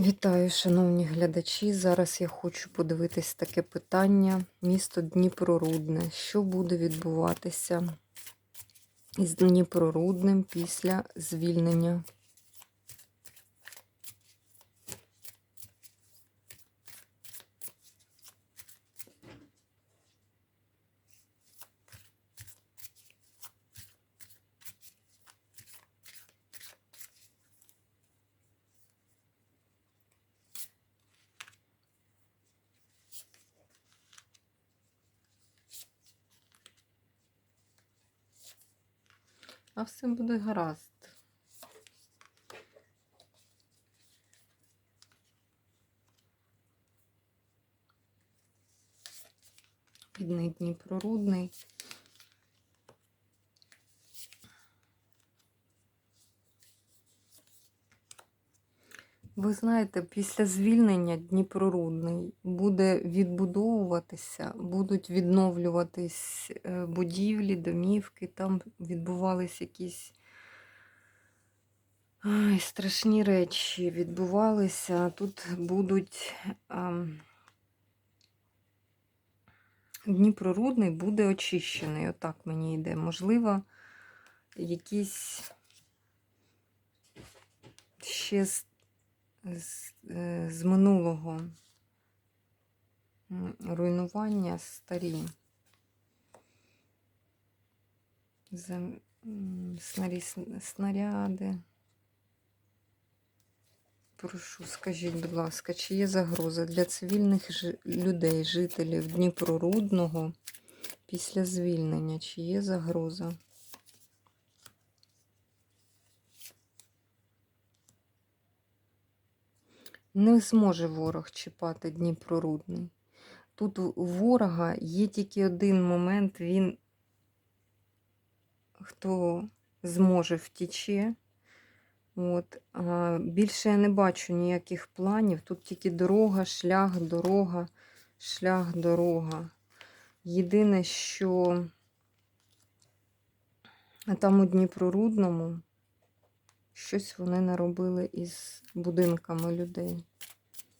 Вітаю, шановні глядачі. Зараз я хочу подивитись таке питання. Місто Дніпрорудне. Що буде відбуватися із Дніпрорудним після звільнення? А все буде гаразд. Бідний Дніпрорудний. Ви знаєте, після звільнення Дніпрорудний буде відбудовуватися, будуть відновлюватись е, будівлі, домівки, там відбувались якісь ай, страшні речі відбувалися. Тут будуть а, Дніпрорудний буде очищений. Отак мені йде. Можливо, якісь ще з з, е, минулого руйнування старі. Снаряди. Прошу, скажіть, будь ласка, чи є загроза для цивільних людей, жителів Дніпрорудного після звільнення? Чи є загроза? Не зможе ворог чіпати Дніпрорудний. Тут у ворога є тільки один момент, він хто зможе втіче. От. А більше я не бачу ніяких планів. Тут тільки дорога, шлях, дорога, шлях, дорога. Єдине, що там у Дніпрорудному щось вони наробили із будинками людей.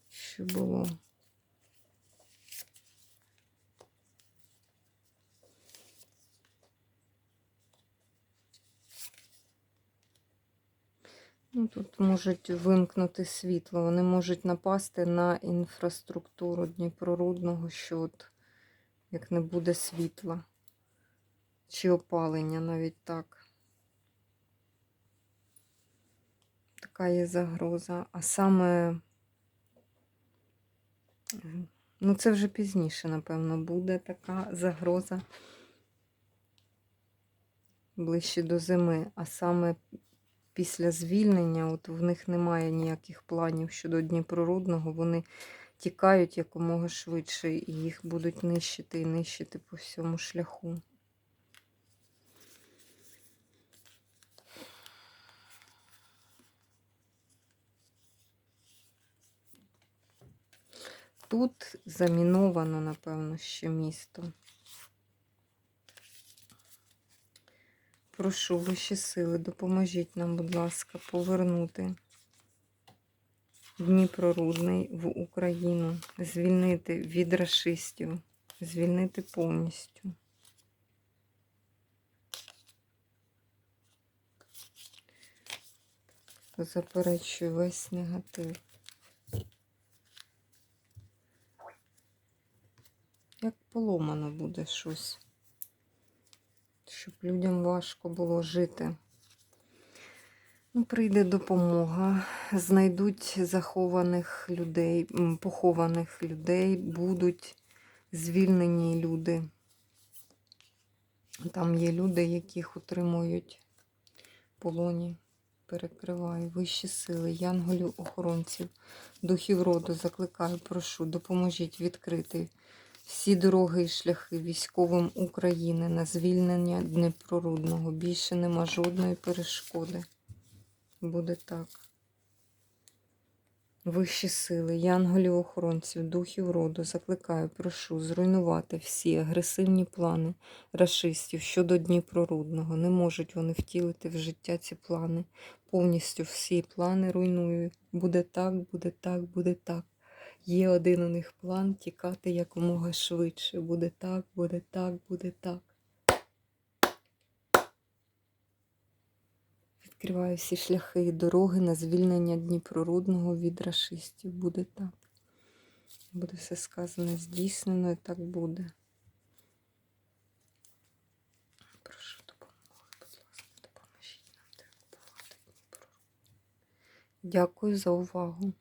Що було? Ну, тут можуть вимкнути світло, вони можуть напасти на інфраструктуру Дніпрорудного, що от як не буде світла чи опалення навіть так. Така є загроза. А саме, ну це вже пізніше, напевно, буде така загроза ближче до зими, а саме після звільнення, от в них немає ніяких планів щодо Дніпрорудного, вони тікають якомога швидше і їх будуть нищити і нищити по всьому шляху. Тут заміновано, напевно, ще місто. Прошу вищі сили, допоможіть нам, будь ласка, повернути Дніпрорудний в Україну, звільнити від рашистів, звільнити повністю. Заперечую весь негатив. Як поломано буде щось щоб людям важко було жити. Ну, Прийде допомога, знайдуть захованих людей, похованих людей, будуть звільнені люди. Там є люди, яких утримують полоні. Перекриваю вищі сили, янголів, охоронців, духів роду, закликаю, прошу, допоможіть відкрити всі дороги і шляхи військовим України на звільнення Днепрорудного. Більше нема жодної перешкоди. Буде так. Вищі сили, янголів охоронців, духів роду, закликаю, прошу зруйнувати всі агресивні плани рашистів щодо Дніпрорудного. Не можуть вони втілити в життя ці плани. Повністю всі плани руйную. Буде так, буде так, буде так. Є один у них план тікати якомога швидше. Буде так, буде так, буде так. Відкриваю всі шляхи і дороги на звільнення Дніпрорудного від рашистів. Буде так. Буде все сказано, здійснено і так буде. Прошу допомоги, будь ласка, допоможіть нам деокупувати Дніпро. Дякую за увагу.